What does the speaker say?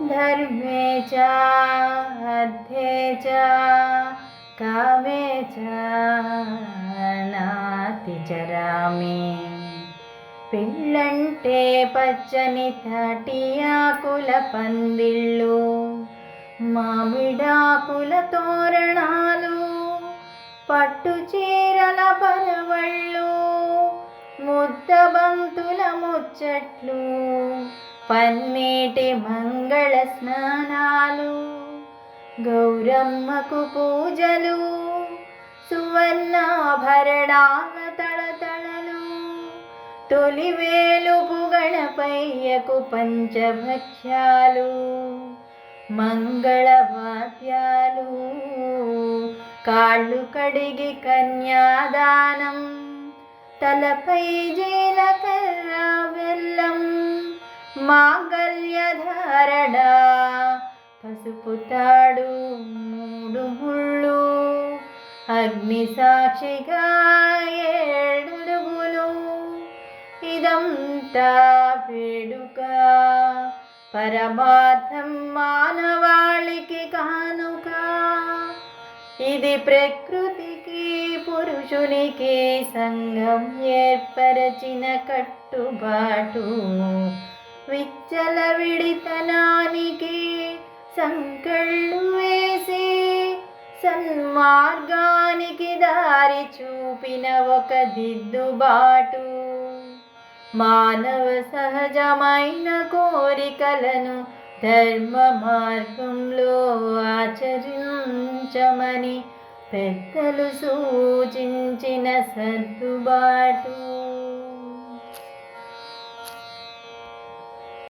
धर्मे च अर्थे च कामे च నాతిచరామి పెళ్ళంటే పచ్చని తాటి ఆకుల పందిళ్ళు మామిడాకుల తోరణాలు పట్టు చీరల పరవళ్ళు ముద్దబంతుల ముచ్చట్లు పన్నీటి మంగళ స్నానాలు గౌరమ్మకు పూజలు సువర్ణాభరణాల తళతళలు తొలివేలుపు గణపయ్యకు పంచభక్ష్యాలు మంగళవాద్యాలు కాళ్ళు కడిగి కన్యాదానం తలపై జీలకై మాంగల్యధారణ పసుపు తాడు మూడు ముళ్ళు అగ్ని సాక్షిగా ఏడుగులు ఇదంతా వేడుక పరమార్థం మానవాళికి కానుక. ఇది ప్రకృతికి పురుషునికి సంఘం ఏర్పరచిన కట్టుబాటు విచ్చల విడితనానికి సంకళ్ళు వేసి సన్మార్గానికి దారి చూపిన ఒక దిద్దుబాటు. మానవ సహజమైన కోరికలను ధర్మ మార్గంలో ఆచరించమని పెద్దలు సూచించిన సర్దుబాటు.